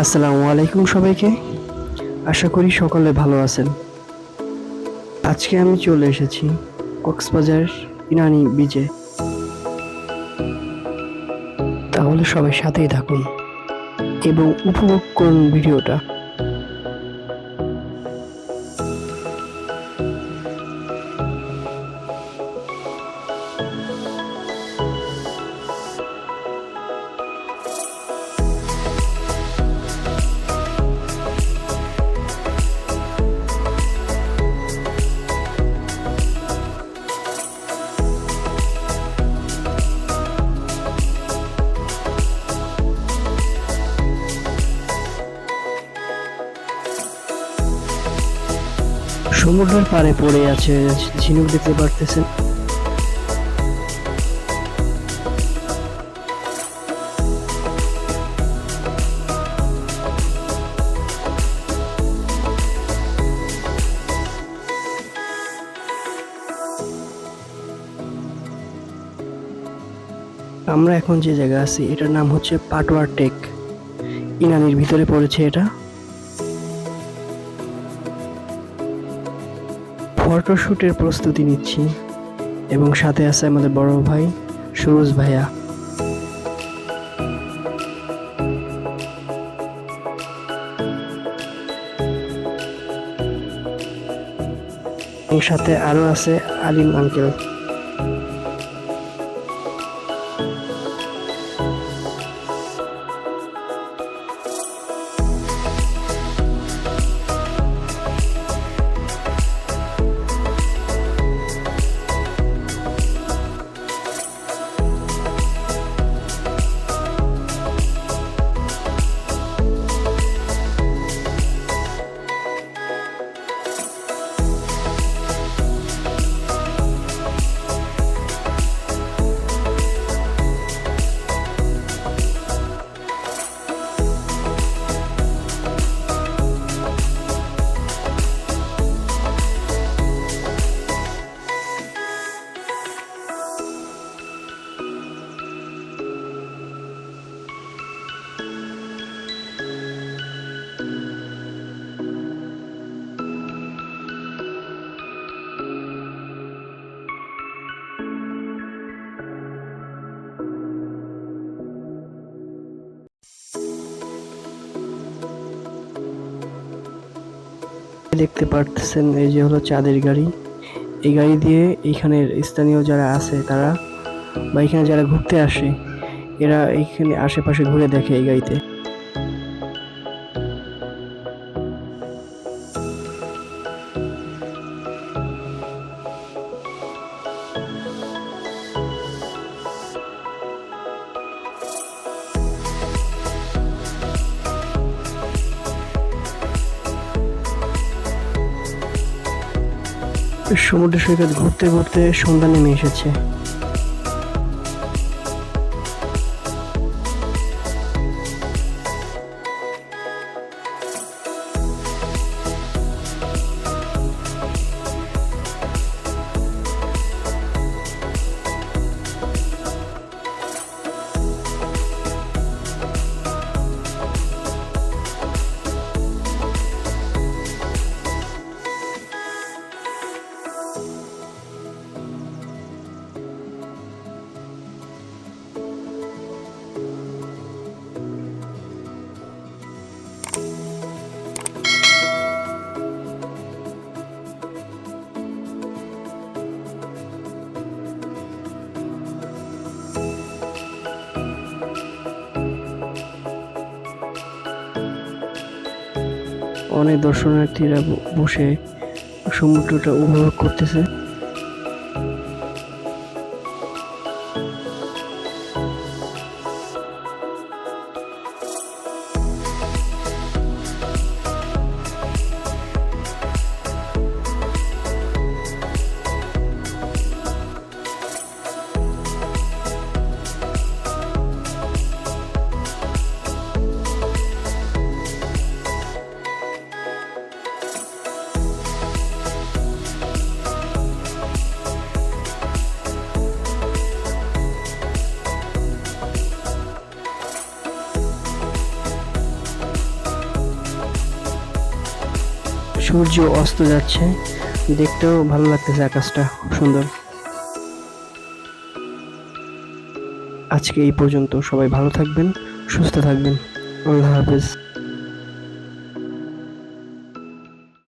আসসালামু আলাইকুম সবাইকে। আশা করি সকলে ভালো আছেন। আজকে আমি চলে এসেছি কক্সবাজার ইনানি বিচে তাহলে সবাই সাথেই থাকুন এবং উপভোগ করুন ভিডিওটা। সমুদ্রের পাড়ে পড়ে আছে, ঝিনুক দেখতে পারতেছেন। আমরা এখন যে জায়গায় আছি, এটার নাম হচ্ছে পাটোয়ার টেক। ইনানির ভিতরে পড়েছে এটা। ফটোশুটের প্রস্তুতি নিচ্ছি। এবং সাথে আছে আমাদের বড় ভাই, সুরজ ভাইয়া। এবং সাথে আরও আছে আলিম আঙ্কেল। দেখতে পারতেছেন এই যে হলো চাঁদের গাড়ি। এই গাড়ি দিয়ে এইখানের স্থানীয় যারা আছে তারা বা এখানে যারা ঘুরতে আসে, এরা এইখানে আশেপাশে ঘুরে দেখে এই গাড়িতে। সমুদ্র সৈকত ঘুরতে ঘুরতে সন্ধ্যা নেমে এসেছে। অনেক দর্শনার্থীরা বসে সমুদ্রটা উপভোগ করতেছে। সূর্য অস্ত যাচ্ছে। দেখতেও ভালো লাগতেছে আকাশটা, খুব সুন্দর। আজকে এই পর্যন্ত সবাই ভালো থাকবেন, সুস্থ থাকবেন। আল্লাহ হাফেজ।